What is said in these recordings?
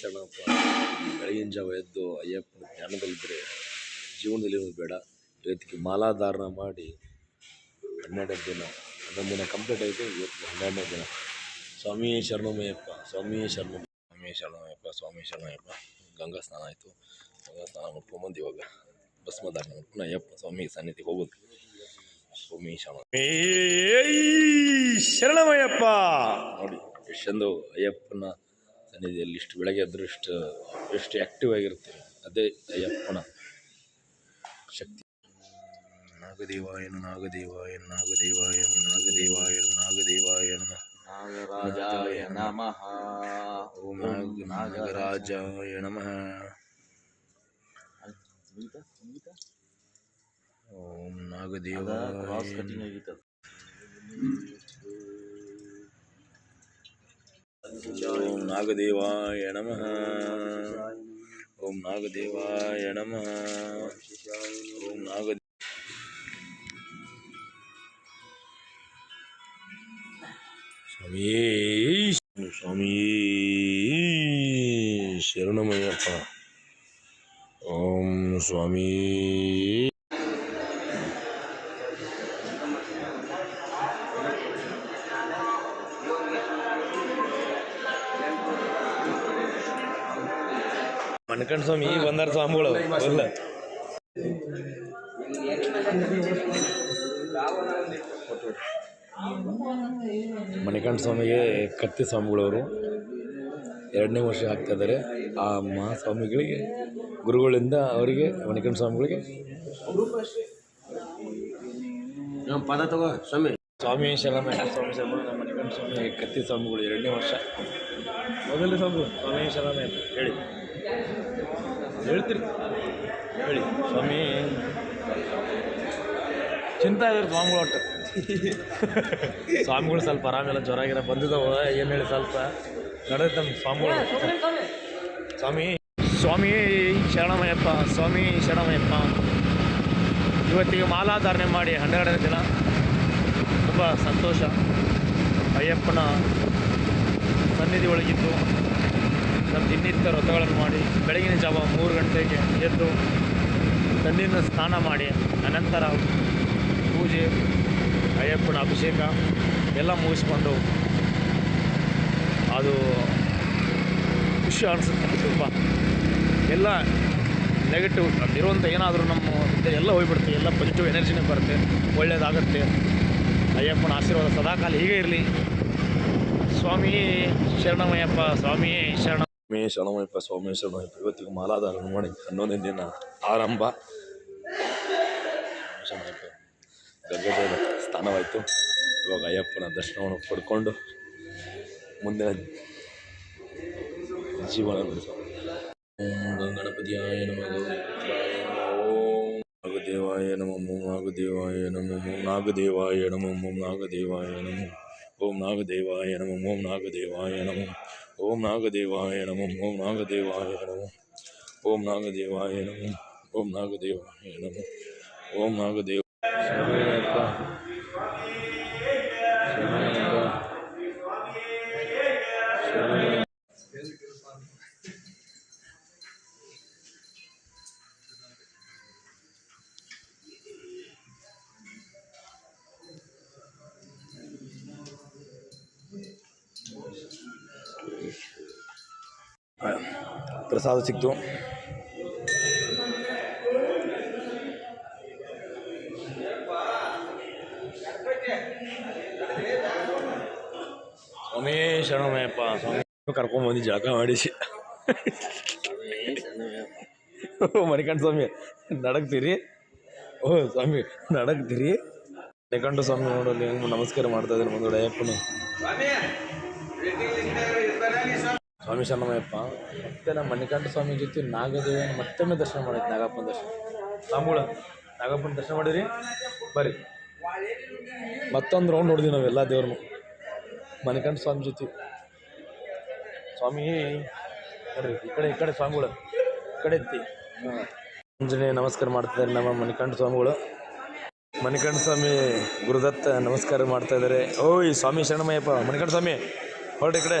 ಶರಣಪ್ಪ ಬೆಳಗಿನ ಜಾವ ಎದ್ದು ಅಯ್ಯಪ್ಪನ ಧ್ಯಾನದಲ್ಲಿದ್ದರೆ ಜೀವನದಲ್ಲಿ ಇರೋದು ಬೇಡ. ಇವತ್ತಿಗೆ ಮಾಲಾಧಾರಣ ಮಾಡಿ ಹನ್ನೆರಡನೇ ದಿನ ಹನ್ನೊಂದು ದಿನ ಕಂಪ್ಲೀಟ್ ಆಯಿತು ಇವತ್ತು ಹನ್ನೆರಡನೇ ದಿನ. ಸ್ವಾಮಿ ಶರಣಮಯ್ಯಪ್ಪ ಸ್ವಾಮಿ ಶರಣ ಸ್ವಾಮಿ ಶರಣಮಯ್ಯಪ್ಪ ಸ್ವಾಮಿ ಶರಣಮಯ್ಯಪ್ಪ. ಗಂಗಾ ಸ್ನಾನ ಆಯಿತು. ಗಂಗಾ ಸ್ನಾನ ಮಾಡ್ಕೊಂಬಂದು ಇವಾಗ ಭಸ್ಮಧಾರಣ ಮಾಡ್ಕೊಂಡು ಅಯ್ಯಪ್ಪ ಸ್ವಾಮಿ ಸನ್ನಿಧಿಗೆ ಹೋಗೋದು. ಸ್ವಾಮಿ ಶರಣ ಶರಣಮಯ್ಯಪ್ಪ! ನೋಡಿ ಎಷ್ಟೊಂದು ಅಯ್ಯಪ್ಪನ ಸನ್ನಿಧಿಯಲ್ಲಿ ಇಷ್ಟು ಬೆಳಗ್ಗೆ ಎದ್ದರೆ ಇಷ್ಟು ಎಷ್ಟು ಆ್ಯಕ್ಟಿವ್ ಆಗಿರ್ತೀವಿ ಅದೇ ಅಯ್ಯಪ್ಪನ ಶಕ್ತಿ. ನಾಗದೇವಾಯನ ನಾಗದೇವಾಯನ ನಾಗದೇವಾಯನ ನಾಗದೇವಾಯನ ನಾಗದೇವಾಯನ ನಾಗರಾಜಾಯ ನಮಃ. ಓಂ ನಾಗ ನಾಗರಾಜಾಯ ನಮಃ. ಓಂ ಕ್ರಾಸ್ ನಾಗದೇವಾಯ ಕಟಿಂಗ್ ಆಗಿತ್ತು ஓம் நாகதேவாய நம ஓம் நாகதேவாய நம ஓம் நாக சுவாமியே சுவாமியே சரணமையப்பா. ஓம் சுவாமி ಮಣ್ಕಂಡ ಸ್ವಾಮಿ ಈ ಬಂದಾರ ಸ್ವಾಮಿಗಳು. ಇಲ್ಲ ಮಣಿಕಂಠ ಸ್ವಾಮಿಗೆ ಕತ್ತಿ ಸ್ವಾಮಿಗಳವರು ಎರಡನೇ ವರ್ಷ ಆಗ್ತಾ ಇದ್ದಾರೆ. ಆ ಮಹಾಸ್ವಾಮಿಗಳಿಗೆ ಗುರುಗಳಿಂದ ಅವರಿಗೆ ಮಣಿಕಂಠ ಸ್ವಾಮಿಗಳಿಗೆ. ಪದ ತಗೋ ಸ್ವಾಮಿ. ಸ್ವಾಮಿ ಶರಣ ಸ್ವಾಮಿ ನಮ್ಮ ಮಣಿಕಂಠ ಸ್ವಾಮಿ ಕತ್ತಿ ಸ್ವಾಮಿಗಳು ಎರಡನೇ ವರ್ಷ. ಮೊದಲನೇ ಸ್ವಾಮಿ. ಸ್ವಾಮಿ ಶರಣ ಹೇಳಿ. ಹೇಳ್ತೀರಿ. ಹೇಳಿ. ಸ್ವಾಮಿ. ಚಿಂತ ಇದ್ದಾರೆ ಸ್ವಾಮಿಗಳು ಒಟ್ಟು. ಸ್ವಾಮಿಗಳು ಸ್ವಲ್ಪ ಆರಾಮಿಲ್ಲ ಜ್ವರ ಆಗಿರ ಬಂದಿದ್ದಾವ ಏನು ಹೇಳಿ ಸ್ವಲ್ಪ ನಡೆದ ನಮ್ಮ ಸ್ವಾಮಿಗಳು. ಸ್ವಾಮಿ. ಸ್ವಾಮಿ ಶರಣಮಯ್ಯಪ್ಪ ಸ್ವಾಮಿ ಶರಣಮಯ್ಯಪ್ಪ. ಇವತ್ತಿಗೆ ಮಾಲಾಧಾರಣೆ ಮಾಡಿ ಹನ್ನೆರಡನೇ ದಿನ. ತುಂಬ ಸಂತೋಷ. ಅಯ್ಯಪ್ಪನ ಸನ್ನಿಧಿ ಒಳಗಿದ್ದು. ನಮ್ಮ ದಿನನಿತ್ಯ ವ್ರತಗಳನ್ನು ಮಾಡಿ ಬೆಳಗಿನ ಜಾವ ಮೂರು ಗಂಟೆಗೆ ಎದ್ದು ತಣ್ಣೀರಿನ ಸ್ನಾನ ಮಾಡಿ, ಅನಂತರ ಪೂಜೆ, ಅಯ್ಯಪ್ಪನ ಅಭಿಷೇಕ ಎಲ್ಲ ಮುಗಿಸ್ಕೊಂಡು ಅದು ಖುಷಿ ಅನಿಸುತ್ತೆ ತುಂಬ ಎಲ್ಲ ನೆಗೆಟಿವ್ ಅಲ್ಲಿರುವಂಥ ಏನಾದರೂ ನಮ್ಮ ಎಲ್ಲ ಹೋಗ್ಬಿಡುತ್ತೆ, ಎಲ್ಲ ಪಾಸಿಟಿವ್ ಎನರ್ಜಿನೇ ಬರುತ್ತೆ ಒಳ್ಳೆಯದಾಗತ್ತೆ ಅಯ್ಯಪ್ಪನ ಆಶೀರ್ವಾದ ಸದಾಕಾಲ ಹೀಗೆ ಇರಲಿ. ಸ್ವಾಮಿ ಶರಣಮಯ್ಯಪ್ಪ, ಸ್ವಾಮಿಯೇ ಶರಣ. ಸ್ವಾಮಿ ಶರಣಮಯಪ್ಪ ಸ್ವಾಮೇಶ್ವರ ಇವತ್ತಿಗೆ ಮಾಲಾಧಾರಣ ಮಾಡಿ ಹನ್ನೊಂದನೇ ದಿನ ಆರಂಭ. ಗಂಗಾಧರ ಸ್ಥಾನವಾಯಿತು. ಇವಾಗ ಅಯ್ಯಪ್ಪನ ದರ್ಶನವನ್ನು ಪಡ್ಕೊಂಡು ಮುಂದಿನ ಜೀವನ ಓಂ ಗಣಪತಿಯಾಯ ನಮಃ. ನಾಗದೇವಾಯ ನಮ. ಓಂ ನಾಗದೇವಾಯ ನಮೋ. ಓಂ ನಾಗದೇವಾಯ ನಮೋ ಓಂ ನಾಗದೇವಾಯ ನಮೋ. ಓಂ ನಾಗದೇವಾಯ ನಮಃ. ஓம் நாகதேவாய நமம் ஓம் நாகதேவாய நமம் ஓம் நாகதேவாய நமம் ஓம் நாகதேவாய நமம் ஓம் நாகதேவாய நமம் ஓம் நாகதேவாய நமம் ஓம் நாகதேவ ಪ್ರಸಾದ ಸಿಕ್ತು ಸ್ವಾಮಿ ಶರಣಮಯ್ಯಪ್ಪ ಸ್ವಾಮಿ ಕರ್ಕೊಂಬಂದು ಜಳಕ ಮಾಡಿಸಿ ಮಣಿಕಂಠ ಸ್ವಾಮಿ ನಡಗ್ತೀರಿ ಓ ಸ್ವಾಮಿ ನಡಗ್ತೀರಿ ಮಣಿಕಂಠ ಸ್ವಾಮಿ ನೋಡಲ್ಲಿ ಹೆಂಗೆ ನಮಸ್ಕಾರ ಮಾಡ್ತಾ ಇದ್ದಾರೆ ಮುಂದ್ಗಡೆ ಅಯ್ಯಪ್ಪನು ಸ್ವಾಮಿ ಶರಣಮಯ್ಯಪ್ಪ ಮತ್ತೆ ನಮ್ಮ ಮಣಿಕಂಠ ಸ್ವಾಮಿ ಜೊತೆ ನಾಗದೇವನ ಮತ್ತೊಮ್ಮೆ ದರ್ಶನ ಮಾಡಿದ್ವಿ ನಾಗಪ್ಪನ ದರ್ಶನ. ಸ್ವಾಮಿಗಳು, ನಾಗಪ್ಪನ ದರ್ಶನ ಮಾಡಿರಿ ಬರ್ರಿ. ಮತ್ತೊಂದು ರೌಂಡ್ ನೋಡಿದ್ವಿ ನಾವೆಲ್ಲ ದೇವ್ರನ್ನು. ಮಣಿಕಂಠ ಸ್ವಾಮಿ ಜೊತೆ. ಸ್ವಾಮಿ ನೋಡ್ರಿ ಈ ಕಡೆ ಈ ಕಡೆ ಸ್ವಾಮಿಗಳು, ಈ ಕಡೆ ಎತ್ತಿ. ಮುಂಜಾನೆ ನಮಸ್ಕಾರ ಮಾಡ್ತಿದ್ದಾರೆ ನಮ್ಮ ಮಣಿಕಂಠ ಸ್ವಾಮಿಗಳು. ಮಣಿಕಂಠ ಸ್ವಾಮಿ, ಗುರುದತ್ತ ನಮಸ್ಕಾರ ಮಾಡ್ತಾ ಇದ್ದಾರೆ. ಓಯ್, ಸ್ವಾಮಿ ಶರಣಮಯ್ಯಪ್ಪ ಮಣಿಕಂಠ ಸ್ವಾಮಿ ಹೊರಡಿ ಈ ಕಡೆ.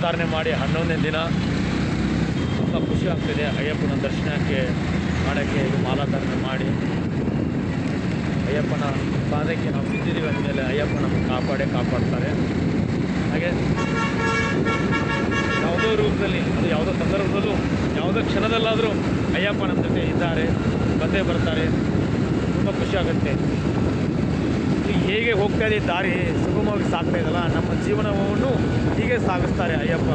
ಮಾಲಾಧಾರಣೆ ಮಾಡಿ ಹನ್ನೊಂದನೇ ದಿನ ತುಂಬ ಖುಷಿ ಆಗ್ತಿದೆ. ಅಯ್ಯಪ್ಪನ ದರ್ಶನಕ್ಕೆ ಮಾಡೋಕ್ಕೆ ಇದು ಮಾಲಾಧಾರಣೆ ಮಾಡಿ. ಅಯ್ಯಪ್ಪನ ಪಾದಕ್ಕೆ ನಾವು ಬಿದ್ದಿದ್ದೀವಿ ಅಂದಮೇಲೆ ಅಯ್ಯಪ್ಪ ನಮ್ಮ ಕಾಪಾಡೇ ಕಾಪಾಡ್ತಾರೆ. ಹಾಗೆ ಯಾವುದೋ ರೂಪದಲ್ಲಿ, ಅದು ಯಾವುದೋ ಸಂದರ್ಭದಲ್ಲೂ, ಯಾವುದೋ ಕ್ಷಣದಲ್ಲಾದರೂ ಅಯ್ಯಪ್ಪ ನಮ್ಮ ಜೊತೆ ಇದ್ದಾರೆ ಬಂದೇ ಬರ್ತಾರೆ. ತುಂಬ ಖುಷಿ ಆಗುತ್ತೆ. ಈಗ ಹೇಗೆ ಹೋಗ್ತಾ ಇದೆ ದಾರಿ ಸುಗಮವಾಗಿ ಸಾಗ್ತಾ ಇದಲ್ಲ, ನಮ್ಮ ಜೀವನವನ್ನು ಹೀಗೆ ಸಾಗಿಸ್ತಾರೆ ಅಯ್ಯಪ್ಪ.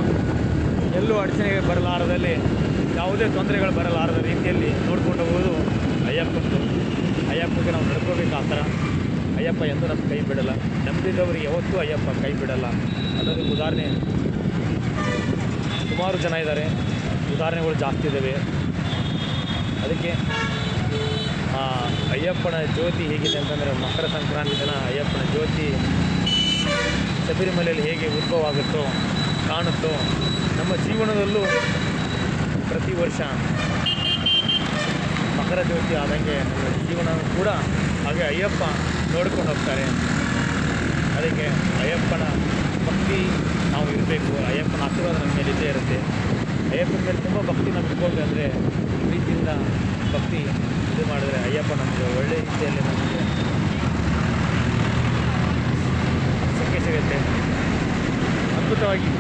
ಎಲ್ಲೂ ಅಡಚಣೆಗೆ ಬರಲಾರದಲ್ಲಿ, ಯಾವುದೇ ತೊಂದರೆಗಳು ಬರಲಾರದ ರೀತಿಯಲ್ಲಿ ನೋಡ್ಕೊಂಡು ಹೋಗೋದು ಅಯ್ಯಪ್ಪಂದು. ಅಯ್ಯಪ್ಪಗೆ ನಾವು ನಡ್ಕೋಬೇಕು ಆ ಥರ. ಅಯ್ಯಪ್ಪ ಎಂದೂ ನಮ್ಮ ಕೈ ಬಿಡಲ್ಲ. ನಂಬಿದವರಿಗೆ ಯಾವತ್ತೂ ಅಯ್ಯಪ್ಪ ಕೈ ಬಿಡಲ್ಲ. ಅನ್ನೋದು ಉದಾಹರಣೆ. ಸುಮಾರು ಜನ ಇದ್ದಾರೆ. ಉದಾಹರಣೆಗಳು ಜಾಸ್ತಿ ಇದ್ದಾವೆ. ಅದಕ್ಕೆ ಅಯ್ಯಪ್ಪನ ಜ್ಯೋತಿ ಹೇಗಿದೆ ಅಂತಂದರೆ ಮಕರ ಸಂಕ್ರಾಂತಿ ದಿನ ಅಯ್ಯಪ್ಪನ ಜ್ಯೋತಿ ಶಬರಿಮಲೆಯಲ್ಲಿ ಹೇಗೆ ಉದ್ಭವ ಆಗುತ್ತೋ ಕಾಣುತ್ತೋ, ನಮ್ಮ ಜೀವನದಲ್ಲೂ ಪ್ರತಿ ವರ್ಷ ಮಕರ ಜ್ಯೋತಿ ಆದಂಗೆ ನಮ್ಮ ಜೀವನ ಕೂಡ ಹಾಗೆ ಅಯ್ಯಪ್ಪ ನೋಡ್ಕೊಂಡು ಹೋಗ್ತಾರೆ. ಅದಕ್ಕೆ ಅಯ್ಯಪ್ಪನ ಭಕ್ತಿ ನಾವು ಇರಬೇಕು. ಅಯ್ಯಪ್ಪನ ಆಶೀರ್ವಾದ ನಮ್ಮ ಮೇಲೆ ಇದ್ದೇ ಇರುತ್ತೆ. ಅಯ್ಯಪ್ಪನ ಮೇಲೆ ತುಂಬ ಭಕ್ತಿ ನಮ್ಗೆ ಅಂದರೆ ಪ್ರೀತಿಯಿಂದ ಭಕ್ತಿ ಇದು ಮಾಡಿದ್ರೆ ಅಯ್ಯಪ್ಪ ನಮಗೆ ಒಳ್ಳೆಯ ರೀತಿಯಲ್ಲಿ ನಮಗೆ ಸಿಕ್ಕೇ ಸಿಗುತ್ತೆ. ಅದ್ಭುತವಾಗಿ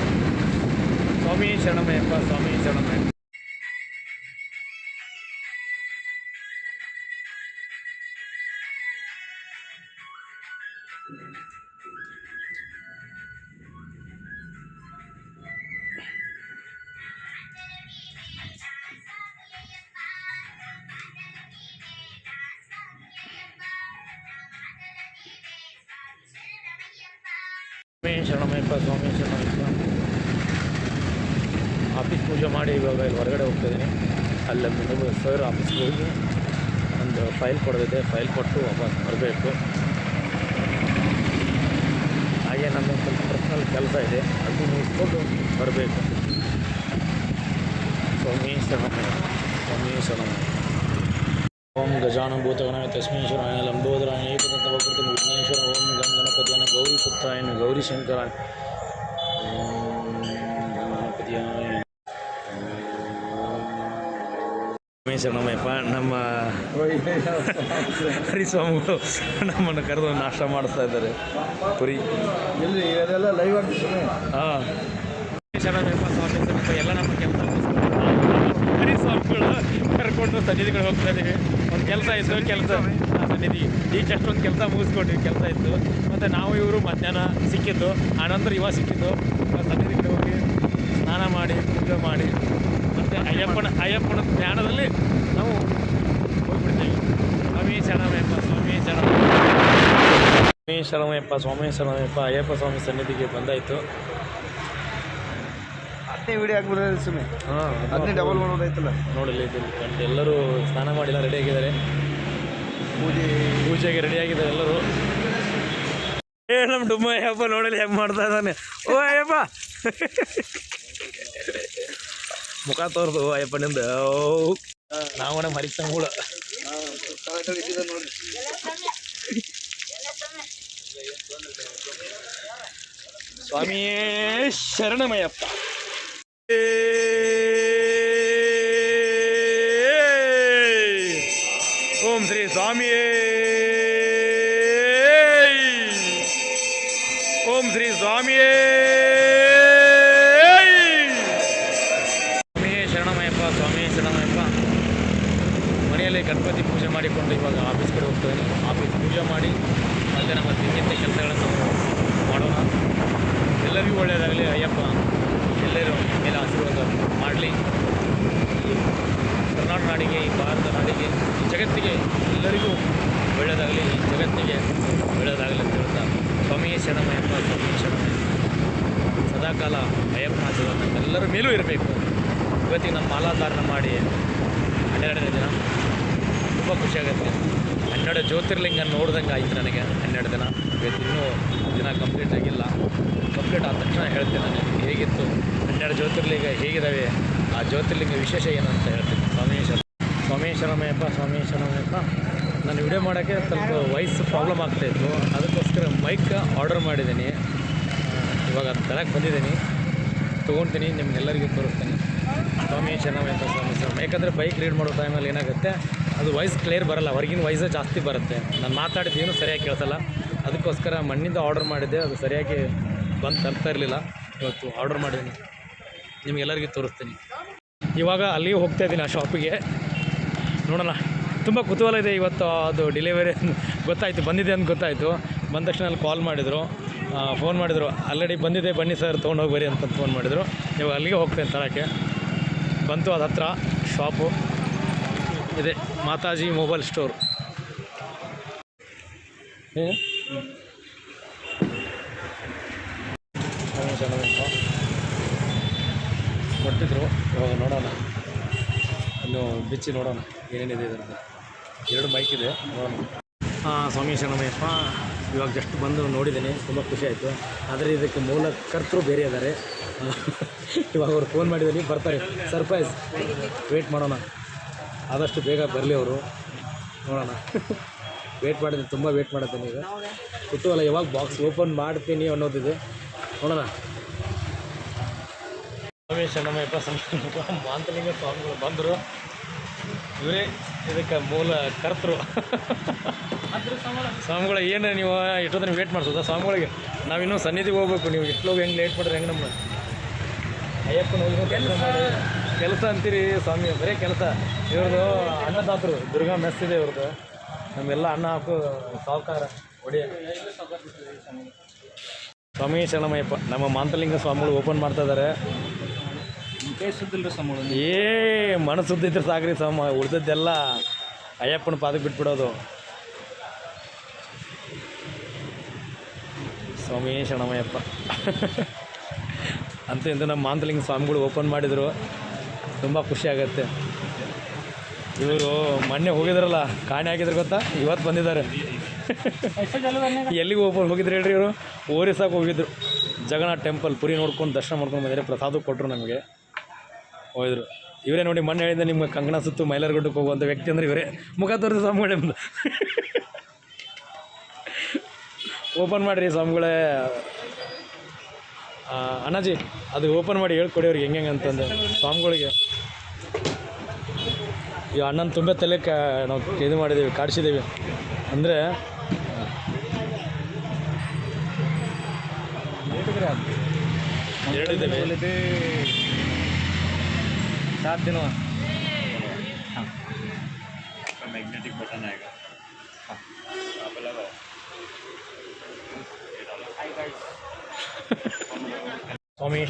ಸ್ವಾಮಿ ಶರಣಮಯ್ಯಪ್ಪ ಸ್ವಾಮಿ ಶರಣಮಯ್ಯಪ್ಪ ಕೆಲಸ ಇದೆ. ಅದು ಮುಗಿಸ್ಕೊಂಡು ಬರಬೇಕು. ಸ್ವಾಮಿ ಶರಣಮಯ್ಯ ಸ್ವಾಮಿ ಶರಣಮಯ್ಯ ಓಂ ಗಜಾನಭೂತಗಣಾಯ ತಸ್ಮೈ ಶರಣಾಯ ಲಂಬೋದರಾಯ ವಿಘ್ನೇಶ್ವರ ಓಂ ಗಂ ಗಣಪತಿಯನ ಗೌರಿ ಪುತ್ರಾಯನ ಗೌರಿ ಶಂಕರಾಯ. ಓಂ ಗಂ ನಮ್ಮ ಯಪ್ಪ ನಮ್ಮ ಹರಿಸ್ವಾಮಿಗಳು ನಮ್ಮನ್ನು ಕರೆದು ನಾಷ್ಟ ಮಾಡಿಸ್ತಾ ಇದ್ದಾರೆ. ಪುರಿ. ಹಾಂ ಶರಣಮಯ್ಯಪ್ಪ ಸ್ವಾಮಿ ಎಲ್ಲ ನಮ್ಮ ಕೆಲಸ ಹರಿಸ್ವಾಮಿಗಳು ಕರ್ಕೊಂಡು ಸನ್ನಿಧಿಗಳು ಹೋಗ್ತಾ ಇದ್ದೀವಿ. ಒಂದು ಕೆಲಸ ಇತ್ತು ಕೆಲಸ ಸನ್ನಿಧಿ. ಈಗ ಅಷ್ಟೊಂದು ಒಂದು ಕೆಲಸ ಮುಗಿಸ್ಕೊಂಡ್ವಿ ಕೆಲಸ ಇತ್ತು. ಮತ್ತು ನಾವು ಇವರು ಮಧ್ಯಾಹ್ನ ಸಿಕ್ಕಿದ್ದು ಆನಂತರ ಇವಾಗ ಸಿಕ್ಕಿದ್ದು. ಸನ್ನಿಧಿಗಳು ಹೋಗಿ ಸ್ನಾನ ಮಾಡಿ ಪೂಜೆ ಮಾಡಿ. ಅಯ್ಯಪ್ಪನ ಅಯ್ಯಪ್ಪನ ಧ್ಯಾನದಲ್ಲಿ ನಾವು ಹೋಗ್ಬಿಡ್ತೀವಿ. ಸ್ವಾಮಿ ಶರಣಮಯಪ್ಪ ಸ್ವಾಮಿ ಶರಣ ಸ್ವಾಮಿ ಶರಣಮಯ್ಯಪ್ಪ ಸ್ವಾಮಿ ಶರಣಮಯ್ಯಪ್ಪ ಅಯ್ಯಪ್ಪ ಸ್ವಾಮಿ ಸನ್ನಿಧಿಗೆ ಬಂದಾಯಿತು. ಹತ್ತನೇ ವಿಡಿಯೋ ಹಾಕ್ಬಿಡ್ತಾರೆ ಸುಮ್ಮನೆ. ಹಾಂ ಹತ್ತನೇ ಡಬಲ್ ಮಾಡೋದಾಯ್ತಲ್ಲ. ನೋಡಲಿ ಕಂಡು ಎಲ್ಲರೂ ಸ್ನಾನ ಮಾಡಿಲ್ಲ ರೆಡಿ ಆಗಿದ್ದಾರೆ. ಪೂಜೆ. ಪೂಜೆಗೆ ರೆಡಿ ಆಗಿದ್ದಾರೆ ಎಲ್ಲರೂ. ಏ ನಮ್ಮ ಡುಮ್ಮ ಅಯ್ಯಪ್ಪ ನೋಡಲಿ ಹೆಂಗೆ ಮಾಡ್ತಾ ಇದ್ದಾನೆ. ಓ ಅಯ್ಯಪ್ಪ. ಮುಖ ತೋರ್ದು ಅಯ್ಯಪ್ಪನಿಂದ ಓ ನಾವಣ ಮರಿತಂಗುಳ ನೋಡಿ ಸ್ವಾಮಿಯೇ ಶರಣಮಯ್ಯಪ್ಪ ಓಂ ಶ್ರೀ ಸ್ವಾಮಿಯೇ ಓಂ ಶ್ರೀ ಸ್ವಾಮಿಯೇ ಗಣಪತಿ ಪೂಜೆ ಮಾಡಿಕೊಂಡು ಇವಾಗ ಆಫೀಸ್ ಕಡೆ ಹೋಗ್ತಾಯಿದ್ದೀನಿ ಆಫೀಸ್ ಪೂಜೆ ಮಾಡಿ ಮತ್ತೆ ನಮ್ಮ ದಿನನಿತ್ಯ ಕೆಲಸಗಳನ್ನು ಮಾಡೋಣ. ಎಲ್ಲರಿಗೂ ಒಳ್ಳೆಯದಾಗಲಿ ಅಯ್ಯಪ್ಪ. ಎಲ್ಲರೂ ಮೇಲೆ ಆಶೀರ್ವಾದ ಮಾಡಲಿ. ಕರ್ನಾಟಕ ನಾಡಿಗೆ, ಈ ಭಾರತ ನಾಡಿಗೆ, ಈ ಜಗತ್ತಿಗೆ ಎಲ್ಲರಿಗೂ ಒಳ್ಳೆಯದಾಗಲಿ, ಈ ಜಗತ್ತಿಗೆ ಒಳ್ಳೆಯದಾಗಲಿ ಅಂತ ಹೇಳ್ತಾ ಸ್ವಾಮಿ ಶರಣಮಯ್ಯಪ್ಪ ಸ್ವಾಮಿ ಶರಣ ಸದಾಕಾಲ ಅಯ್ಯಪ್ಪನ ಆಶೀರ್ವಾದ ಎಲ್ಲರ ಮೇಲೂ ಇರಬೇಕು. ಇವತ್ತಿಗೆ ನಮ್ಮ ಮಾಲಾಧಾರಣ ಮಾಡಿ ಹನ್ನೆರಡನೇ ದಿನ. ತುಂಬ ಖುಷಿಯಾಗುತ್ತೆ ಹನ್ನೆರಡು ಜ್ಯೋತಿರ್ಲಿಂಗ ನೋಡ್ದಂಗೆ ಆಯ್ತು ನನಗೆ ಹನ್ನೆರಡು ದಿನ. ಇವತ್ತು ಇನ್ನೂ ದಿನ ಕಂಪ್ಲೀಟ್ ಆಗಿಲ್ಲ. ಕಂಪ್ಲೀಟ್ ಆದ ತಕ್ಷಣ ಹೇಳ್ತೀನಿ ನಾನು ಹೇಗಿತ್ತು, ಹನ್ನೆರಡು ಜ್ಯೋತಿರ್ಲಿಂಗ ಹೇಗಿದ್ದಾವೆ ಆ ಜ್ಯೋತಿರ್ಲಿಂಗ ವಿಶೇಷ ಏನು ಅಂತ ಹೇಳ್ತೀನಿ. ಸ್ವಾಮೇಶ್ವರ ಶರಣ ಸ್ವಾಮಿ ಶರಣಮಯ್ಯಪ್ಪ ಸ್ವಾಮಿ ನಾನು ವಿಡಿಯೋ ಮಾಡೋಕ್ಕೆ ಸ್ವಲ್ಪ ವಾಯ್ಸ್ ಪ್ರಾಬ್ಲಮ್ ಆಗ್ತಾಯಿತ್ತು ಅದಕ್ಕೋಸ್ಕರ ಮೈಕ್ ಆರ್ಡರ್ ಮಾಡಿದ್ದೀನಿ. ಇವಾಗ ಅದು ತರಕ್ಕೆ ಬಂದಿದ್ದೀನಿ. ತೊಗೊತೀನಿ, ನಿಮ್ಗೆಲ್ಲರಿಗೂ ತೋರಿಸ್ತೀನಿ. ಸ್ವಾಮಿ ಶರಣಮಯ್ಯಪ್ಪ ಸ್ವಾಮಿ ಸ್ವಾಮಿ ಯಾಕಂದರೆ ಬೈಕ್ ರೀಡ್ ಮಾಡೋ ಟೈಮಲ್ಲಿ ಏನಾಗುತ್ತೆ ಅದು ವಾಯ್ಸ್ ಕ್ಲಿಯರ್ ಬರಲ್ಲ, ಹೊರಗಿನ ವಾಯ್ಸೇ ಜಾಸ್ತಿ ಬರುತ್ತೆ. ನಾನು ಮಾತಾಡಿದ್ದೇನು ಸರಿಯಾಗಿ ಕೇಳಿಸಲ್ಲ. ಅದಕ್ಕೋಸ್ಕರ ಮಣ್ಣಿಂದ ಆರ್ಡರ್ ಮಾಡಿದ್ದೆ, ಅದು ಸರಿಯಾಗಿ ಬಂದು ತಲುಪ್ತಾ ಇರಲಿಲ್ಲ. ಇವತ್ತು ಆರ್ಡರ್ ಮಾಡಿದ್ದೀನಿ. ನಿಮಗೆಲ್ಲರಿಗೂ ತೋರಿಸ್ತೀನಿ. ಇವಾಗ ಅಲ್ಲಿಗೆ ಹೋಗ್ತಾ ಇದ್ದೀನಿ ಆ ಶಾಪಿಗೆ ನೋಡೋಣ. ತುಂಬ ಕುತೂಹಲ ಇದೆ ಇವತ್ತು ಅದು ಡೆಲಿವರಿ ಗೊತ್ತಾಯಿತು, ಬಂದಿದೆ ಅಂತ ಗೊತ್ತಾಯಿತು. ಬಂದ ತಕ್ಷಣ ಅಲ್ಲಿ ಕಾಲ್ ಮಾಡಿದರು. ಫೋನ್ ಮಾಡಿದರು. ಆಲ್ರೆಡಿ ಬಂದಿದೆ, ಬನ್ನಿ ಸರ್ ತೊಗೊಂಡು ಹೋಗಿ ಬರ್ರಿ ಅಂತ ಫೋನ್ ಮಾಡಿದರು. ಇವಾಗ ಅಲ್ಲಿಗೆ ಹೋಗ್ತೇನೆ ತರೋಕ್ಕೆ. ಬಂತು ಅದು ಹತ್ರ ಶಾಪು ಇದೆ ಮಾತಾಜಿ ಮೊಬೈಲ್ ಸ್ಟೋರ್. ಕೊಟ್ಟಿದ್ರು ಇವಾಗ ನೋಡೋಣ. ಇನ್ನು ಬಿಚ್ಚಿ ನೋಡೋಣ, ಏನೇನಿದೆ ಇದರಲ್ಲಿ ಎರಡು ಬೈಕ್ ಇದೆ, ನೋಡೋಣ. ಹಾಂ, ಸ್ವಾಮಿ ಶರಣಮಯ್ಯಪ್ಪ ಇವಾಗ ಜಸ್ಟ್ ಬಂದು ನೋಡಿದ್ದೀನಿ, ತುಂಬ ಖುಷಿ ಆಯಿತು. ಆದರೆ ಇದಕ್ಕೆ ಮೂಲ ಕರ್ತರು ಬೇರೆ ಇದ್ದಾರೆ. ಇವಾಗ ಅವ್ರು ಫೋನ್ ಮಾಡಿದ್ದೀನಿ ಬರ್ತಾರೆ. ಸರ್ಪ್ರೈಸ್ ವೆಯ್ಟ್ ಮಾಡೋಣ. ಆದಷ್ಟು ಬೇಗ ಬರಲಿ ಅವರು. ನೋಡೋಣ. ವೇಟ್ ಮಾಡಿದ್ದೀನಿ ತುಂಬ ವೇಟ್ ಮಾಡಿದ್ದೀನಿ ಈಗ. ಕುತೂಹಲ ಯಾವಾಗ ಬಾಕ್ಸ್ ಓಪನ್ ಮಾಡ್ತೀನಿ ಅನ್ನೋದಿದೆ. ನೋಡೋಣ. ಶರಣಮಯ್ಯಪ್ಪ ಸಂತ ಮಾಂತಲಿಂಗ ಸ್ವಾಮಿಗಳು ಬಂದರು. ಇವರೇ ಇದಕ್ಕೆ ಮೂಲ ಕರ್ತರು ಸ್ವಾಮಿಗಳು, ಏನು ನೀವು ಇಷ್ಟೊತ್ತನ ವೇಟ್ ಮಾಡಿಸೋದ? ಸ್ವಾಮಿಗಳಿಗೆ ನಾವಿನ್ನೂ ಸನ್ನಿಧಿಗೆ ಹೋಗ್ಬೇಕು ನೀವು. ಇಷ್ಟೋಗಿ ಹೆಂಗೆ ಲೇಟ್ ಮಾಡಿದ್ರೆ ಹೆಂಗೆ ನಮ್ಮ ಅಯ್ಯಪ್ಪನ ಹೋಗಿ ಕೆಲಸ ಅಂತೀರಿ ಸ್ವಾಮಿ, ಬರೀ ಕೆಲಸ. ಇವ್ರದ್ದು ಅನ್ನದಾತರು ದುರ್ಗಾ ಮೆಸ್ ಇದೆ ಇವ್ರದ್ದು ನಮ್ಮೆಲ್ಲ ಅನ್ನ ಹಾಕು, ಸಾವುಕಾರ, ಒಡೆಯ. ಸ್ವಾಮಿ ಶರಣಮಯ್ಯಪ್ಪ, ನಮ್ಮ ಮಾಂತಲಿಂಗ ಸ್ವಾಮಿಗಳು ಓಪನ್ ಮಾಡ್ತಾ ಇದ್ದಾರೆ ಏ ಮನಸ್ಸುದ್ದಿದ್ರೆ ಸಾಕ್ರಿ ಸ್ವಾಮ, ಉಳಿದದ್ದೆಲ್ಲ ಅಯ್ಯಪ್ಪನ ಪಾದಕ್ಕೆ ಬಿಟ್ಬಿಡೋದು. ಸ್ವಾಮಿ ಶರಣಮಯ್ಯಪ್ಪ. ಅಂತ ಇಂದು ನಮ್ಮ ಮಾಂತಲಿಂಗ ಸ್ವಾಮಿಗಳು ಓಪನ್ ಮಾಡಿದರು. ತುಂಬ ಖುಷಿ ಆಗುತ್ತೆ. ಇವರು ಮೊನ್ನೆ ಹೋಗಿದ್ರಲ್ಲ, ಕಾಣೆ ಆಗಿದ್ರು ಗೊತ್ತಾ? ಇವತ್ತು ಬಂದಿದ್ದಾರೆ. ಎಲ್ಲಿಗೆ ಓಪನ್ ಹೋಗಿದ್ರು ಹೇಳ್ರಿ ಇವರು? ಓರಿಸಾಕ್ ಹೋಗಿದ್ರು. ಜಗನ್ನಾಥ್ ಟೆಂಪಲ್ ಪುರಿ ನೋಡ್ಕೊಂಡು ದರ್ಶನ ಮಾಡ್ಕೊಂಡು ಬಂದರೆ ಪ್ರಸಾದ ಕೊಟ್ಟರು ನಮಗೆ. ಹೋಗಿದ್ರು. ಇವರೇ ನೋಡಿ, ಮೊನ್ನೆ ಹೇಳಿದ್ದೆ ನಿಮ್ಗೆ ಕಂಕಣ ಸುತ್ತು ಮೈಲಾರಗುಡ್ಡಕ್ಕೆ ಹೋಗುವಂಥ ವ್ಯಕ್ತಿ ಅಂದ್ರೆ ಇವರೇ. ಮುಖ ತೋರಿಸಿ ಸ್ವಾಮಿಗಳೇ ಓಪನ್ ಮಾಡಿರಿ ಸ್ವಾಮಿಗಳೇ. ಅಣ್ಣಾಜಿ ಅದು ಓಪನ್ ಮಾಡಿ ಹೇಳ್ಕೊಡಿ ಅವ್ರಿಗೆ ಹೆಂಗೆ ಅಂತಂದು. ಸ್ವಾಮಿಗಳಿಗೆ. ಈ ಅಣ್ಣನ ತುಂಬ ತಲೆ ಕ ನಾವು ಇದು ಮಾಡಿದ್ದೀವಿ ಕಾಡಿಸಿದ್ದೀವಿ. ಅಂದರೆ ಹೇಳಿದ್ದೇವೆ सात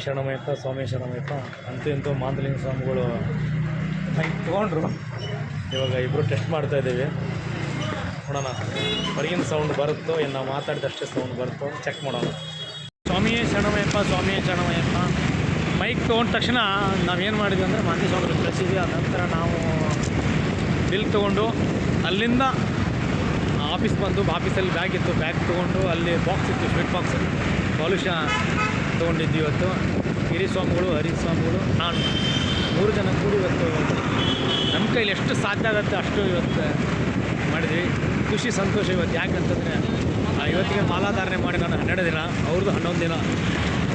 ಶರಣಮಯ್ಯಪ್ಪ ಸ್ವಾಮಿ ಶರಣಮಯಪ್ಪ ಅಂತೂ ಇಂತೂ ಮಾಂತಲಿಂಗ ಸ್ವಾಮಿಗಳು ಮೈಕ್ ತೊಗೊಂಡ್ರು. ಇವಾಗ ಇಬ್ಬರು ಟೆಸ್ಟ್ ಮಾಡ್ತಾ ಇದ್ದೀವಿ. ನೋಡೋಣ, ಹೊರಗಿನ ಸೌಂಡ್ ಬರುತ್ತೋ, ಏನು ನಾವು ಮಾತಾಡಿದಷ್ಟೇ ಸೌಂಡ್ ಬರುತ್ತೋ ಚೆಕ್ ಮಾಡೋಣ. ಸ್ವಾಮಿಯೇ ಶರಣಮಯಪ್ಪ ಸ್ವಾಮಿಯೇ ಶರಣಮಯಪ್ಪ ಮೈಕ್ ತೊಗೊಂಡ ತಕ್ಷಣ ನಾವೇನು ಮಾಡಿದ್ವಿ ಅಂದರೆ ಮಾಂತಿ ಸ್ವಾಮಿ ಕಳಿಸಿದ್ವಿ ಆ ನಂತರ ನಾವು ಬಿಲ್ ತೊಗೊಂಡು ಅಲ್ಲಿಂದ ಆಫೀಸ್ ಬಂದು ಆಫೀಸಲ್ಲಿ ಬ್ಯಾಗ್ ಇತ್ತು ಬ್ಯಾಗ್ ತೊಗೊಂಡು ಅಲ್ಲಿ ಬಾಕ್ಸ್ ಇತ್ತು ಸ್ವೀಟ್ ಬಾಕ್ಸ್ ಬಾಲುಷ ತೊಗೊಂಡಿದ್ವಿ ಇವತ್ತು. ಗಿರಿ ಸ್ವಾಮಿಗಳು ಹರಿ ಸ್ವಾಮಿಗಳು ನಾನು. ಮೂರು ಜನ ಕೂಡಿ ಇವತ್ತು ನಮ್ಮ ಕೈಲಿ ಎಷ್ಟು ಸಾಧ್ಯ ಆಗುತ್ತೆ ಅಷ್ಟು ಇವತ್ತು ಮಾಡಿದ್ವಿ. ಖುಷಿ, ಸಂತೋಷ ಇವತ್ತು. ಯಾಕಂತಂದರೆ ಇವತ್ತಿಗೆ ಮಾಲಾಧಾರಣೆ ಮಾಡಿ ನಾನು ಹನ್ನೆರಡು ದಿನ, ಅವ್ರದ್ದು ಹನ್ನೊಂದು ದಿನ.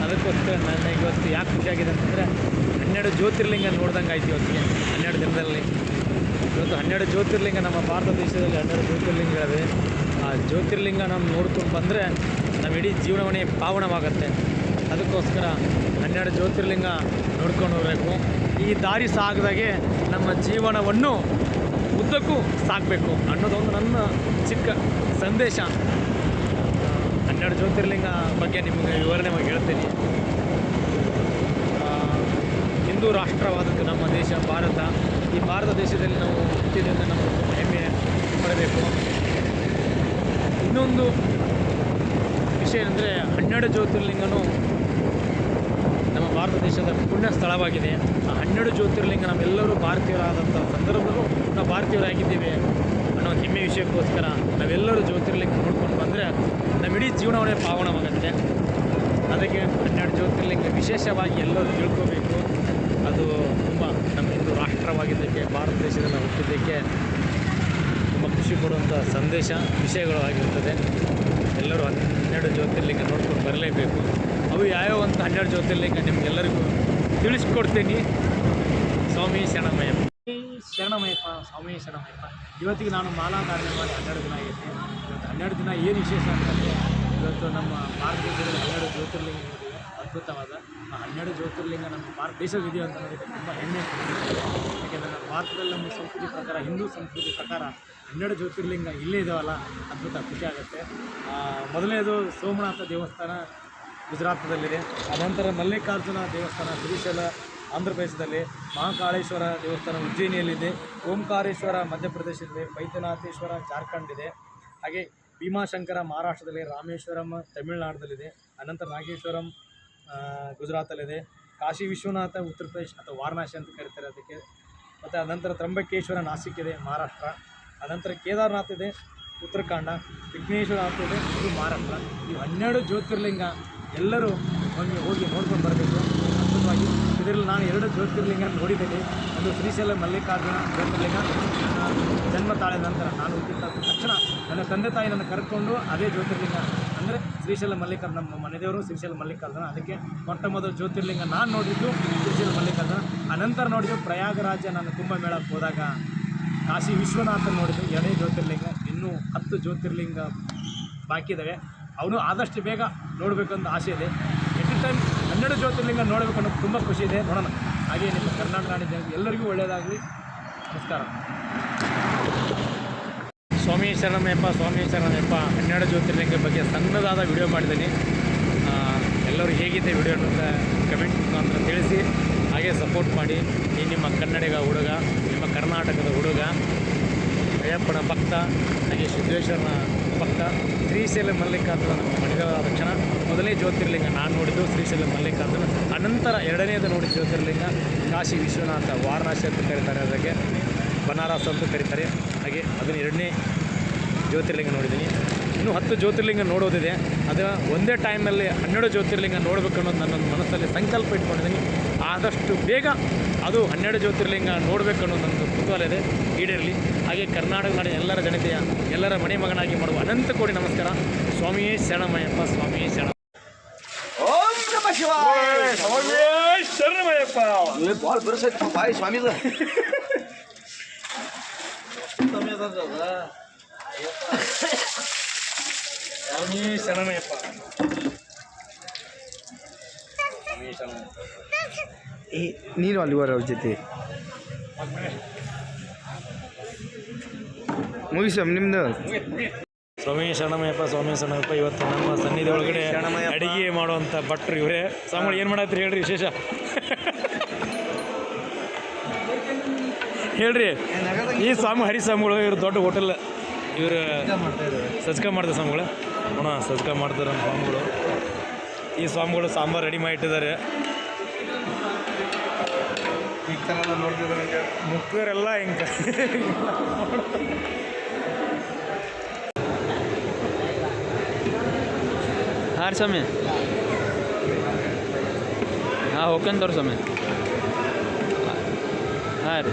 ಅದಕ್ಕೋಸ್ಕರ ನನ್ನ ಇವತ್ತು ಯಾಕೆ ಖುಷಿಯಾಗಿದೆ ಅಂತಂದರೆ, ಹನ್ನೆರಡು ಜ್ಯೋತಿರ್ಲಿಂಗ ನೋಡ್ದಂಗೆ ಆಯ್ತು ಇವತ್ತಿಗೆ, ಹನ್ನೆರಡು ದಿನದಲ್ಲಿ. ಇವತ್ತು ಹನ್ನೆರಡು ಜ್ಯೋತಿರ್ಲಿಂಗ ನಮ್ಮ ಭಾರತ ದೇಶದಲ್ಲಿ ಹನ್ನೆರಡು ಜ್ಯೋತಿರ್ಲಿಂಗಗಳಿವೆ. ಆ ಜ್ಯೋತಿರ್ಲಿಂಗ ನಾವು ನೋಡ್ಕೊಂಡು ಬಂದರೆ, ನಮ್ಮ ಇಡೀ ಜೀವನವನ್ನೇ ಪಾವನವಾಗುತ್ತೆ. ಅದಕ್ಕೋಸ್ಕರ ಹನ್ನೆರಡು ಜ್ಯೋತಿರ್ಲಿಂಗ ನೋಡ್ಕೊಂಡು ಹೋಗಬೇಕು. ಈ ದಾರಿ ಸಾಗದಾಗೆ ನಮ್ಮ ಜೀವನವನ್ನು ಉದ್ದಕ್ಕೂ ಸಾಕಬೇಕು ಅನ್ನೋದೊಂದು ನನ್ನ ಚಿಕ್ಕ ಸಂದೇಶ. ಹನ್ನೆರಡು ಜ್ಯೋತಿರ್ಲಿಂಗ ಬಗ್ಗೆ ನಿಮಗೆ ವಿವರಣೆವಾಗಿ ಹೇಳ್ತೀನಿ. ಹಿಂದೂ ರಾಷ್ಟ್ರವಾದದ್ದು ನಮ್ಮ ದೇಶ, ಭಾರತ. ಈ ಭಾರತ ದೇಶದಲ್ಲಿ ನಾವು ಹುಟ್ಟಿದ್ದರಿಂದ ನಾವು ಹೆಮ್ಮೆ ಪಡಬೇಕು. ಇನ್ನೊಂದು ವಿಷಯ ಅಂದರೆ ಹನ್ನೆರಡು ಜ್ಯೋತಿರ್ಲಿಂಗನೂ ಭಾರತ ದೇಶದ ಪುಣ್ಯ ಸ್ಥಳವಾಗಿದೆ. ಆ ಹನ್ನೆರಡು ಜ್ಯೋತಿರ್ಲಿಂಗ ನಾವೆಲ್ಲರೂ ಭಾರತೀಯರಾದಂಥ ಸಂದರ್ಭದಲ್ಲೂ ನಾವು ಭಾರತೀಯರಾಗಿದ್ದೀವಿ ಅನ್ನೋ ಹೆಮ್ಮೆ ವಿಷಯಕ್ಕೋಸ್ಕರ ನಾವೆಲ್ಲರೂ ಜ್ಯೋತಿರ್ಲಿಂಗ ನೋಡ್ಕೊಂಡು ಬಂದರೆ ನಮ್ಮ ಇಡೀ ಜೀವನವೇ ಪಾವನವಾಗುತ್ತೆ. ಅದಕ್ಕೆ ಹನ್ನೆರಡು ಜ್ಯೋತಿರ್ಲಿಂಗ ವಿಶೇಷವಾಗಿ ಎಲ್ಲರೂ ತಿಳ್ಕೋಬೇಕು. ಅದು ತುಂಬ ನಮ್ಮ ಹಿಂದೂ ರಾಷ್ಟ್ರವಾಗಿದ್ದಕ್ಕೆ, ಭಾರತ ದೇಶದಲ್ಲಿ ಹುಟ್ಟಿದ್ದಕ್ಕೆ ತುಂಬ ಖುಷಿ ಕೊಡುವಂಥ ಸಂದೇಶ, ವಿಷಯಗಳು ಆಗಿರ್ತದೆ. ಎಲ್ಲರೂ ಹನ್ನೆರಡು ಜ್ಯೋತಿರ್ಲಿಂಗ ನೋಡ್ಕೊಂಡು ಬರಲೇಬೇಕು. ಅವು ಯಾವ್ಯಾವ ಒಂದು ಹನ್ನೆರಡು ಜ್ಯೋತಿರ್ಲಿಂಗ ನಿಮಗೆಲ್ಲರಿಗೂ ತಿಳಿಸ್ಕೊಡ್ತೀನಿ. ಸ್ವಾಮಿ ಶರಣಮಯ್ಯಪ್ಪ ಶರಣಮಯ್ಯಪ್ಪ ಸ್ವಾಮಿ ಶರಣಮಯ್ಯಪ್ಪ. ಇವತ್ತಿಗೆ ನಾನು ಮಾಲಾಧಾರಣೆ ಮಾಡಿ ಹನ್ನೆರಡು ದಿನ ಆಗೈತೆ ಇವತ್ತು ಹನ್ನೆರಡು ದಿನ ಏನು ವಿಶೇಷ ಅಂತಂದರೆ ಇವತ್ತು ನಮ್ಮ ಭಾರತ ದೇಶದಲ್ಲಿ ಹನ್ನೆರಡು ಜ್ಯೋತಿರ್ಲಿಂಗಗಳಿವೆ ಅದ್ಭುತವಾದ ಆ ಹನ್ನೆರಡು ಜ್ಯೋತಿರ್ಲಿಂಗ ನಮ್ಮ ಭಾರತ ದೇಶವಿದೆಯೋ ಅಂತ ನನಗೆ ತುಂಬ ಹೆಮ್ಮೆ. ಯಾಕೆಂದರೆ ನಮ್ಮ ಭಾರತದಲ್ಲಿ ನಮ್ಮ ಸಂಸ್ಕೃತಿ ಪ್ರಕಾರ ಹಿಂದೂ ಸಂಸ್ಕೃತಿ ಪ್ರಕಾರ ಹನ್ನೆರಡು ಜ್ಯೋತಿರ್ಲಿಂಗ ಇಲ್ಲೇ ಇದಾವಲ್ಲ ಅದ್ಭುತ ಖುಷಿ ಆಗುತ್ತೆ. ಆ, ಮೊದಲನೇದು ಸೋಮನಾಥ ದೇವಸ್ಥಾನ ಗುಜರಾತದಲ್ಲಿದೆ ಅನಂತರ ಮಲ್ಲಿಕಾರ್ಜುನ ದೇವಸ್ಥಾನ ಶ್ರೀಶೈಲ ಆಂಧ್ರ ಪ್ರದೇಶದಲ್ಲಿ ಮಹಾಕಾಳೇಶ್ವರ ದೇವಸ್ಥಾನ ಉಜ್ಜಯಿನಿಯಲ್ಲಿದೆ. ಓಂಕಾರೇಶ್ವರ ಮಧ್ಯಪ್ರದೇಶದಲ್ಲಿ ಬೈದ್ಯನಾಥೇಶ್ವರ ಜಾರ್ಖಂಡ್ ಇದೆ ಹಾಗೆ ಭೀಮಾಶಂಕರ ಮಹಾರಾಷ್ಟ್ರದಲ್ಲಿ ರಾಮೇಶ್ವರಂ ತಮಿಳುನಾಡದಲ್ಲಿದೆ ಅನಂತರ ನಾಗೇಶ್ವರಂ ಗುಜರಾತಲ್ಲಿದೆ. ಕಾಶಿ ವಿಶ್ವನಾಥ, ಉತ್ತರ ಪ್ರದೇಶ ಅಥವಾ ವಾರಣಾಸಿ ಅಂತ ಕರೀತಾರೆ ಅದಕ್ಕೆ. ಮತ್ತು ಅನಂತರ ತ್ರಂಬಕೇಶ್ವರ ನಾಸಿಕ್ ಇದೆ ಮಹಾರಾಷ್ಟ್ರ. ಅನಂತರ ಕೇದಾರನಾಥ ಇದೆ, ಉತ್ತರಾಖಂಡ. ವಿಘ್ನೇಶ್ವರನಾಥ್ ಇದೆ, ಇದು ಮಹಾರಾಷ್ಟ್ರ. ಈ ಹನ್ನೆರಡು ಜ್ಯೋತಿರ್ಲಿಂಗ ಎಲ್ಲರೂ ಒಮ್ಮೆ ಹೋಗಿ ನೋಡ್ಕೊಂಡು ಬರಬೇಕು. ಅದ್ಭುತವಾಗಿ. ಇದರಲ್ಲಿ ನಾನು ಎರಡು ಜ್ಯೋತಿರ್ಲಿಂಗ ನೋಡಿದ್ದೇನೆ. ಒಂದು ಶ್ರೀಶೈಲ ಮಲ್ಲಿಕಾರ್ಜುನ ಜ್ಯೋತಿರ್ಲಿಂಗ ಜನ್ಮ ತಾಳೆ ನಂತರ ನಾನು ಹುಟ್ಟಿದ ತಕ್ಷಣ ನನ್ನ ತಂದೆ ತಾಯಿ ನನ್ನ ಕರ್ಕೊಂಡು ಅದೇ ಜ್ಯೋತಿರ್ಲಿಂಗ. ಅಂದರೆ ಶ್ರೀಶೈಲ ಮಲ್ಲಿಕಾರ್ಜುನ, ನಮ್ಮ ಮನೆದೇವರು ಶ್ರೀಶೈಲ ಮಲ್ಲಿಕಾರ್ಜುನ. ಅದಕ್ಕೆ ಮೊಟ್ಟ ಮೊದಲು ಜ್ಯೋತಿರ್ಲಿಂಗ ನಾನು ನೋಡಿದ್ದು ಶ್ರೀಶೈಲ ಮಲ್ಲಿಕಾರ್ಜುನ. ಅನಂತರ ನೋಡಿದ್ದು ಪ್ರಯಾಗರಾಜ ನಾನು ಕುಂಭಮೇಳಕ್ಕೆ ಹೋದಾಗ. ಕಾಶಿ ವಿಶ್ವನಾಥ ನೋಡಿದ್ದು ಎರಡೇ ಜ್ಯೋತಿರ್ಲಿಂಗ. ಇನ್ನೂ ಹತ್ತು ಜ್ಯೋತಿರ್ಲಿಂಗ ಬಾಕಿ ಇದ್ದಾವೆ ಅವನು ಆದಷ್ಟು ಬೇಗ ನೋಡಬೇಕಂತ ಆಸೆ ಇದೆ. ಎಟ್ ಟೈಮ್ ಹನ್ನೆರಡು ಜ್ಯೋತಿರ್ಲಿಂಗ ನೋಡಬೇಕು ಅನ್ನೋದು ತುಂಬ ಖುಷಿ ಇದೆ. ನೋಡೋಣ. ಹಾಗೆ ನಿಮ್ಮ ಕರ್ನಾಟಕ ನಾಡಿನ ಎಲ್ಲರಿಗೂ ಒಳ್ಳೆಯದಾಗಲಿ. ನಮಸ್ಕಾರ. ಸ್ವಾಮಿ ಎಪ್ಪ ಸ್ವಾಮಿ ಎಪ್ಪ ಹನ್ನೆರಡು ಜ್ಯೋತಿರ್ಲಿಂಗ ಬಗ್ಗೆ ಸಣ್ಣದಾದ ವಿಡಿಯೋ ಮಾಡಿದ್ದೀನಿ. ಎಲ್ಲರೂ ಹೇಗಿದೆ ವಿಡಿಯೋ ಅಂತ ಕಮೆಂಟ್ ಮುಖಾಂತರ ತಿಳಿಸಿ. ಹಾಗೆ ಸಪೋರ್ಟ್ ಮಾಡಿ. ಈ ನಿಮ್ಮ ಕನ್ನಡಿಗ ಹುಡುಗ, ನಿಮ್ಮ ಕರ್ನಾಟಕದ ಹುಡುಗ, ಅಯ್ಯಪ್ಪನ ಭಕ್ತ, ಹಾಗೆ ಸಿದ್ದೇಶ್ವರನ ಭಕ್ತ ಶ್ರೀಶೈಲ ಮಲ್ಲಿಕಾರ್ಜುನ ನಮ್ಮ ಮಣಿಗಳ ತಕ್ಷಣ ಮೊದಲನೇ ಜ್ಯೋತಿರ್ಲಿಂಗ ನಾನು ನೋಡಿದ್ದು ಶ್ರೀಶೈಲ ಮಲ್ಲಿಕಾರ್ಜುನ. ಅನಂತರ ಎರಡನೇದು ನೋಡಿದ ಜ್ಯೋತಿರ್ಲಿಂಗ ಕಾಶಿ ವಿಶ್ವನಾಥ ವಾರಣಾಸಿ ಅಂತ ಕರೀತಾರೆ ಅದಕ್ಕೆ. ಬನಾರಸ್ ಅಂತ ಕರೀತಾರೆ. ಹಾಗೆ ಅದನ್ನು ಎರಡನೇ ಜ್ಯೋತಿರ್ಲಿಂಗ ನೋಡಿದ್ದೀನಿ. ಇನ್ನೂ ಹತ್ತು ಜ್ಯೋತಿರ್ಲಿಂಗ ನೋಡೋದಿದೆ. ಅದು ಒಂದೇ ಟೈಮಲ್ಲಿ ಹನ್ನೆರಡು ಜ್ಯೋತಿರ್ಲಿಂಗ ನೋಡಬೇಕು ಅನ್ನೋದು ನನ್ನ ಮನಸ್ಸಲ್ಲಿ ಸಂಕಲ್ಪ ಇಟ್ಕೊಂಡಿದ್ದೀನಿ. ಆದಷ್ಟು ಬೇಗ ಅದು ಹನ್ನೆರಡು ಜ್ಯೋತಿರ್ಲಿಂಗ ನೋಡಬೇಕು ಅನ್ನೋದು ನನ್ನ ಕುತೂಹಲ ಇದೆ. ಈಡೇರಲಿ. ಹಾಗೆ ಕರ್ನಾಟಕ ನಾಡಿನ ಎಲ್ಲರ ಜನತೆಯ ಎಲ್ಲರ ಮನೆ ಮಗನಾಗಿ ಮಾಡುವ ಅನಂತ ಕೋಟಿ ನಮಸ್ಕಾರ. ಸ್ವಾಮಿಯೇ ಶರಣಮಯಪ್ಪ ಸ್ವಾಮಿಯೇ ಶರಣ. ಓಂ ನಮ ಶಿವಾಯ. ಶರಣಮಯ್ಯಪ್ಪ. ಭಾಳ ಬಿರುಸೈತಿ ಬಾಯಿ ಸ್ವಾಮಿದ. ಸ್ವಾಮಿ ಶರಣಮಯಪ್ಪ ನೀನು ಅಲ್ಲಿ ಬರೋ ಅವ್ರ ಜೊತೆ. ಮುಗಿಸಮ್ ನಿಮ್ದು? ಸ್ವಾಮಿ ಶರಣಮಯ್ಯಪ್ಪ ಸ್ವಾಮಿ ಶರಣಪ್ಪ ಇವತ್ತು ನಮ್ಮ ಸನ್ನಿಧಿ ಒಳಗಡೆ. ಅಡಿಗೆ ಮಾಡುವಂಥ ಭಟ್ರು ಇವರೇ. ಸ್ವಾಮಿ ಏನು ಮಾಡತ್ರಿ? ಹೇಳ್ರಿ ವಿಶೇಷ. ಹೇಳ್ರಿ. ಈ ಸ್ವಾಮಿ ಹರಿ ಸ್ವಾಮಿಗಳು ಇವ್ರು ದೊಡ್ಡ ಹೋಟೆಲ್. ಇವರು ಸಜ್ಕ ಮಾಡ್ತಾರೆ ಸ್ವಾಮಿಗಳು. ಅಣ್ಣ ಸಜ್ಕ ಮಾಡ್ತಾರೆ ನಮ್ಮ ಸ್ವಾಮಿಗಳು. ಈ ಸ್ವಾಮಿಗಳು ಸಾಂಬಾರು ರೆಡಿ ಮಾಡಿ ಇಟ್ಟಿದ್ದಾರೆ ಮುಖರೆಲ್ಲ ಹಿಂಗೆ. ಹಾಂ ರೀ ಸ್ವಾಮಿ ಹಾಂ ಹೋಗ್ಕಂತ ತೋರಿ ಸ್ವಾಮಿ ಹಾಂ ರೀ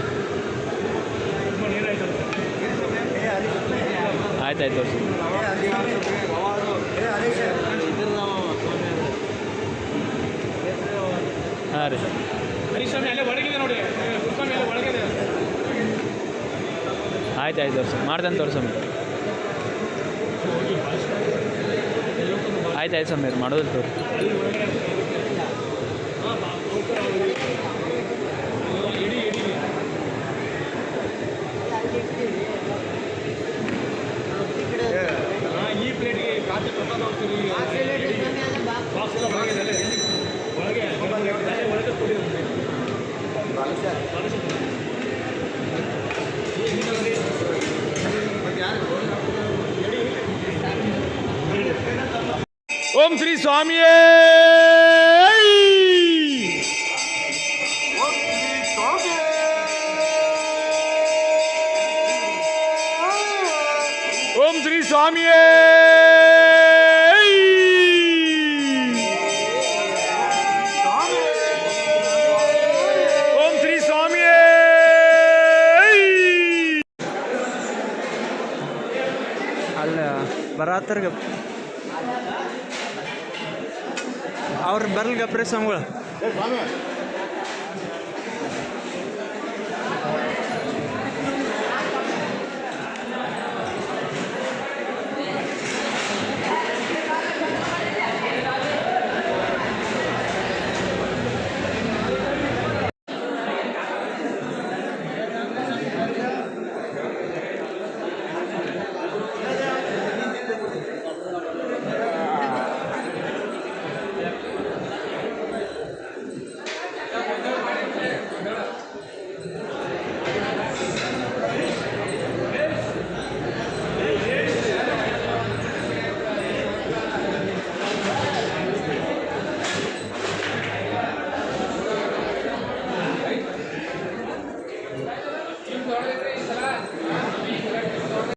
ಆಯ್ತು ಆಯ್ತು ತೋರಿಸಿ ಹಾಂ ರೀ ಆಯ್ತು ಆಯ್ತು ತೋರಿಸಿ ಮಾಡ್ತೇನೆ ತೋರಿ ಆಯ್ತು ಆಯ್ತು ಸ್ವಾಮಿ ಮಾಡೋದಿಲ್ಲ ತೋರಿ ಓಂ ಶ್ರೀ ಸ್ವಾಮಿಯೇ ಓಂ ಶ್ರೀ ಸ್ವಾಮಿಯೇ ಓಂ ಶ್ರೀ ಸ್ವಾಮಿಯೇ ಅಲ್ಲ ಬರಾತರ್ಗ ಅವ್ರು ಬರ್ಲಿ ಗಪ್ರೆ ಸ್ವಾಮಿಗಳು